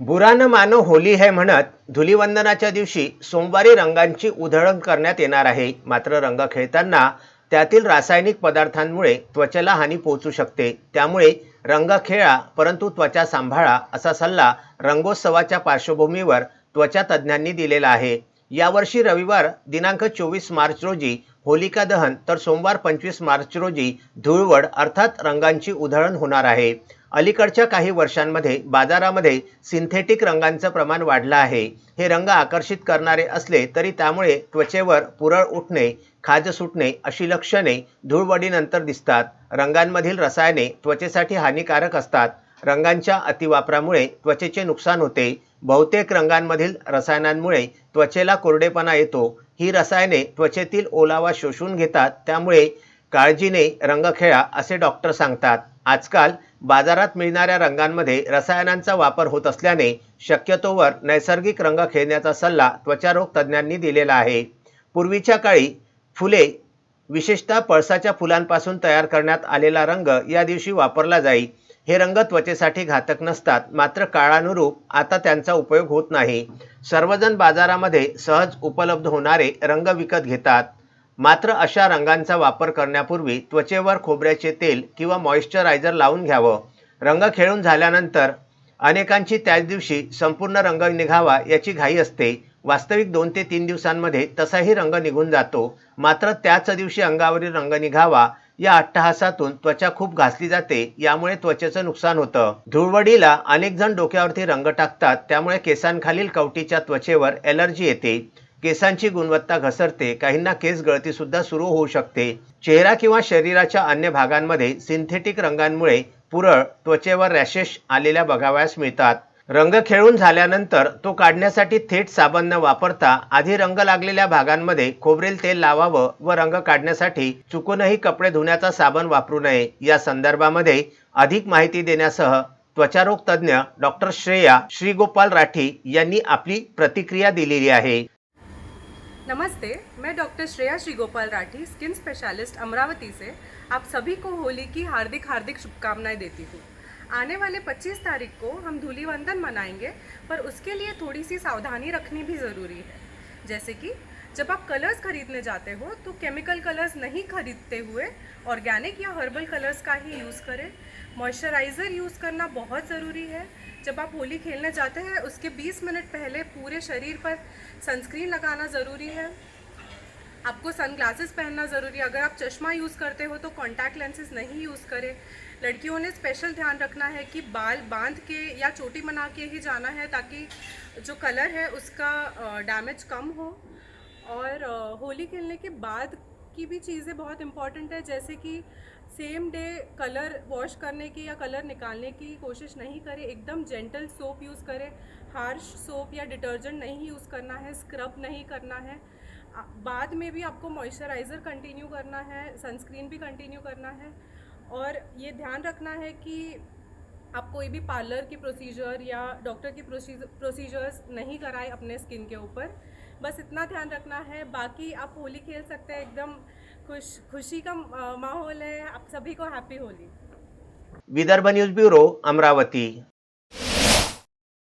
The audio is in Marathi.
बुरानं मानो होली है म्हणत धुलिवंदनाच्या दिवशी सोमवारी रंगांची उधळण करण्यात येणार आहे. मात्र रंग खेळताना त्यातील रासायनिक पदार्थांमुळे त्वचेला हानी पोहोचू शकते. त्यामुळे रंग खेळा परंतु त्वचा सांभाळा असा सल्ला रंगोत्सवाच्या पार्श्वभूमीवर त्वचा तज्ज्ञांनी दिलेला आहे. यावर्षी रविवार दिनांक चोवीस मार्च रोजी होलिका दहन तर सोमवार पंचवीस मार्च रोजी धुळवड अर्थात रंगांची उधळण होणार आहे. अलीकडच्या काही वर्षांमध्ये बाजारामध्ये सिंथेटिक रंगांचं प्रमाण वाढलं आहे. हे रंग आकर्षित करणारे असले तरी त्यामुळे त्वचेवर पुरळ उठणे खाज सुटणे अशी लक्षणे धुळवडीनंतर दिसतात. रंगांमधील रसायने त्वचेसाठी हानिकारक असतात. रंगांच्या अतिवापरामुळे त्वचेचे नुकसान होते. बहुतेक रंगांमधील रसायनांमुळे त्वचेला कोरडेपणा येतो. ही रसायने त्वचेतील ओलावा शोषून घेतात. त्यामुळे काळजीने रंग खेळा असे डॉक्टर सांगतात. आजकाल बाजारात मिळणाऱ्या रंगांमध्ये रसायनांचा वापर होत असल्याने शक्यतोवर नैसर्गिक रंग खेळण्याचा सल्ला त्वचारोग तज्ज्ञांनी दिलेला आहे. पूर्वीच्या काळी फुले विशेषतः पळसाच्या फुलांपासून तयार करण्यात आलेला रंग या दिवशी वापरला जाई. हे रंग त्वचेसाठी घातक नसतात. मात्र काळानुरूप आता त्यांचा उपयोग होत नाही. सर्वजण बाजारामध्ये सहज उपलब्ध होणारे रंग विकत घेतात. मात्र अशा रंगांचा वापर करण्यापूर्वी त्वचेवर खोबऱ्याचे तेल किंवा मॉइश्चरायझर लावून घ्यावं. रंग खेळून झाल्यानंतर अनेकांची त्याच दिवशी संपूर्ण रंग निघावा याची घाई असते. वास्तविक दोन ते तीन दिवसांमध्ये तसाही रंग निघून जातो. मात्र त्याच दिवशी अंगावरील रंग निघावा या अट्टहासातून त्वचा खूप घासली जाते यामुळे त्वचेचं नुकसान होतं. धुळवडीला अनेक जण डोक्यावरती रंग टाकतात त्यामुळे केसांखालील कवटीच्या त्वचेवर एलर्जी येते. केसांची गुणवत्ता घसरते काहींना केस गळती सुद्धा सुरू होऊ शकते. चेहरा किंवा शरीराच्या अन्य भागांमध्ये सिंथेटिक रंगांमुळे पुरळ त्वचेवर रॅशेस आलेल्या बघावयास मिळतात. रंग खेळून झाल्यानंतर तो काढण्यासाठी थेट साबण न वापरता आधी रंग लागलेल्या भागांमध्ये खोबरेल तेल लावावं व रंग काढण्यासाठी चुकूनही कपडे धुण्याचा साबण वापरू नये या संदर्भामध्ये अधिक माहिती देण्यासह त्वचारोग तज्ज्ञ डॉक्टर श्रेया श्रीगोपाल राठी यांनी आपली प्रतिक्रिया दिलेली आहे. नमस्ते मैं doctor Shreya Shrigopal Rathi skin specialist Amravati से आप सभी को होली की हार्दिक हार्दिक शुभकामनाएं देती हूँ। आने वाले 25 तारीख को हम धूलिवंदन मनाएँगे, पर उसके लिए थोड़ी सी सावधानी रखनी भी ज़रूरी है। जैसे कि, जब आप कलर्स खरीदने जाते हो तो केमिकल कलर्स नहीं खरीदते हुए ऑर्गेनिक या हर्बल कलर्स का ही यूज़ करें। मॉइस्चराइज़र यूज़ करना बहुत ज़रूरी है। जब आप होली खेलने जाते हैं, उसके 20 मिनट पहले पूरे शरीर पर सनस्क्रीन लगाना ज़रूरी है। आपको सनग्लासेस पहनना ज़रूरी है। अगर आप चश्मा यूज़ करते हो तो कॉन्टैक्ट लेंसेज नहीं यूज़ करें। लड़कियों ने स्पेशल ध्यान रखना है कि बाल बाँध के या चोटी बना के ही जाना है ताकि जो कलर है उसका डैमेज कम हो। और होली खेलने के बाद की भी चीज़ें बहुत इंपॉर्टेंट है। जैसे कि सेम डे कलर वॉश करने की या कलर निकालने की कोशिश नहीं करें। एकदम जेंटल सोप यूज़ करें। हार्श सोप या डिटर्जेंट नहीं यूज़ करना है। स्क्रब नहीं करना है। बाद में भी आपको मॉइस्चराइज़र कंटिन्यू करना है सनस्क्रीन भी कंटिन्यू करना है और ये ध्यान रखना है कि आप कोई भी पार्लर की प्रोसीजर या डॉक्टर की प्रोसीजर्स नहीं कराएँ अपने स्किन के ऊपर। बस इतना ध्यान रखना है, बाकी आप होली खेल सकते हैं, एकदम खुश, खुशी का माहौल है, आप सभी को happy Holi. Vidarbha news bureau, Amravati.